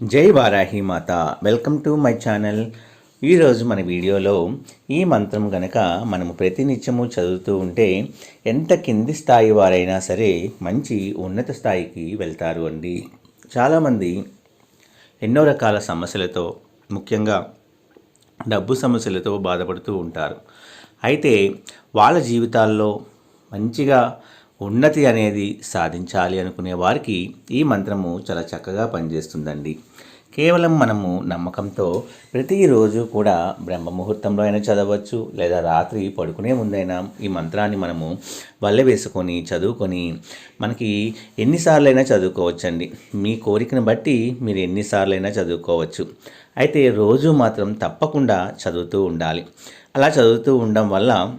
జై వారాహి మాత. Welcome to my channel. ఈరోజు మన వీడియోలో ఈ మంత్రం గనక మనము ప్రతినిత్యము చదువుతూ ఉంటే ఎంత కింది స్థాయి వారైనా సరే మంచి ఉన్నత స్థాయికి వెళ్తారు అండి. చాలామంది ఎన్నో రకాల సమస్యలతో ముఖ్యంగా డబ్బు సమస్యలతో బాధపడుతూ ఉంటారు. అయితే వాళ్ళ జీవితాల్లో మంచిగా ఉన్నతి అనేది సాధించాలి అనుకునే వారికి ఈ మంత్రము చాలా చక్కగా పనిచేస్తుందండి. కేవలం మనము నమ్మకంతో ప్రతిరోజు కూడా బ్రహ్మ ముహూర్తంలో అయినా చదవచ్చు లేదా రాత్రి పడుకునే ముందైనా ఈ మంత్రాన్ని మనము వల్ల వేసుకొని చదువుకొని మనకి ఎన్నిసార్లైనా చదువుకోవచ్చండి. మీ కోరికను బట్టి మీరు ఎన్నిసార్లైనా చదువుకోవచ్చు. అయితే రోజు మాత్రం తప్పకుండా చదువుతూ ఉండాలి. అలా చదువుతూ ఉండడం వల్ల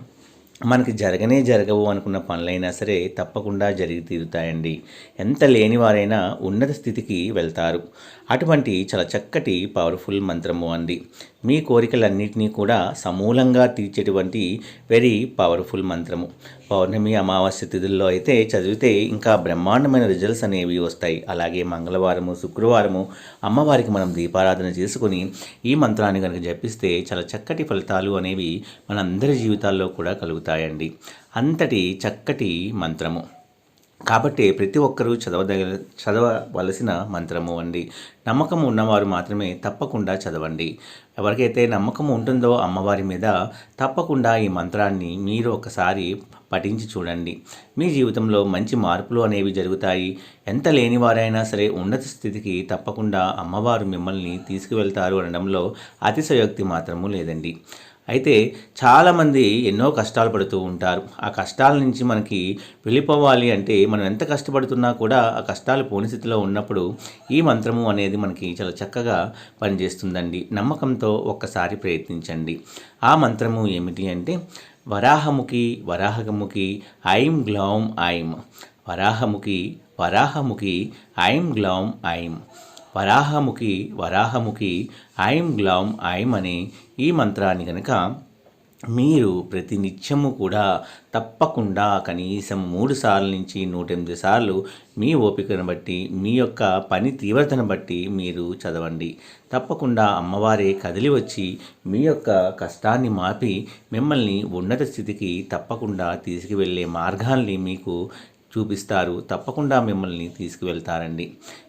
మనకి జరగనే జరగవు అనుకున్న పనులైనా సరే తప్పకుండా జరిగి తీరుతాయండి. ఎంత లేనివారైనా ఉన్నత స్థితికి వెళ్తారు. అటువంటి చాలా చక్కటి పవర్ఫుల్ మంత్రము అండి మీ కోరికలన్నింటినీ కూడా సమూలంగా తీర్చేటువంటి వెరీ పవర్ఫుల్ మంత్రము. పౌర్ణమి అమావాస్య తిథుల్లో అయితే చదివితే ఇంకా బ్రహ్మాండమైన రిజల్ట్స్ అనేవి వస్తాయి. అలాగే మంగళవారము శుక్రవారము అమ్మవారికి మనం దీపారాధన చేసుకుని ఈ మంత్రాన్ని కనుక జపిస్తే చాలా చక్కటి ఫలితాలు అనేవి మనందరి జీవితాల్లో కూడా కలుగుతాయండి అంతటి చక్కటి మంత్రము. కాబట్టి ప్రతి ఒక్కరూ చదవదగ చదవవలసిన మంత్రము అండి. నమ్మకం ఉన్నవారు మాత్రమే తప్పకుండా చదవండి. ఎవరికైతే నమ్మకం ఉంటుందో అమ్మవారి మీద తప్పకుండా ఈ మంత్రాన్ని మీరు ఒకసారి పఠించి చూడండి. మీ జీవితంలో మంచి మార్పులు అనేవి జరుగుతాయి. ఎంత లేనివారైనా సరే ఉన్నత స్థితికి తప్పకుండా అమ్మవారు మిమ్మల్ని తీసుకువెళ్తారు అనడంలో అతిశయోక్తి మాత్రము లేదండి. అయితే చాలామంది ఎన్నో కష్టాలు పడుతూ ఉంటారు. ఆ కష్టాల నుంచి మనకి వెళ్ళిపోవాలి అంటే మనం ఎంత కష్టపడుతున్నా కూడా ఆ కష్టాలు పోని స్థితిలో ఉన్నప్పుడు ఈ మంత్రము అనేది మనకి చాలా చక్కగా పనిచేస్తుందండి. నమ్మకంతో ఒక్కసారి ప్రయత్నించండి. ఆ మంత్రము ఏమిటి అంటే వరాహముఖి వరాహముఖి ఐం గ్లౌం ఐం. వరాహముఖి వరాహముఖి ఐం గ్లౌం ఐం. వరాహముఖి వరాహముఖి ఐం గ్లౌం ఐం అనే ఈ మంత్రాన్ని కనుక మీరు ప్రతి నిత్యము కూడా తప్పకుండా కనీసం మూడు సార్లు నుంచి నూట ఎనిమిది సార్లు మీ ఓపికను బట్టి మీ యొక్క పని తీవ్రతను బట్టి మీరు చదవండి. తప్పకుండా అమ్మవారే కదిలి వచ్చి మీ యొక్క కష్టాన్ని మాపి మిమ్మల్ని ఉన్నత స్థితికి తప్పకుండా తీసుకువెళ్ళే మార్గాల్ని మీకు చూపిస్తారు. తప్పకుండా మిమ్మల్ని తీసుకువెళ్తారండి.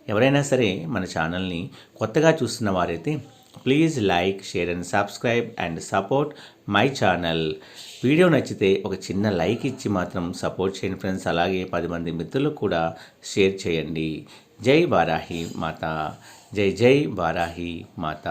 ఎవరైనా సరే మన ఛానల్ని కొత్తగా చూస్తున్న వారైతే please like share and subscribe and support my channel. Video నచ్చితే ఒక చిన్న లైక్ ఇచ్చి మాత్రం సపోర్ట్ చేయండి ఫ్రెండ్స్. అలాగే పది మంది మిత్రులకు కూడా షేర్ చేయండి. జై వారాహి మాత. జై జై వారాహి మాత.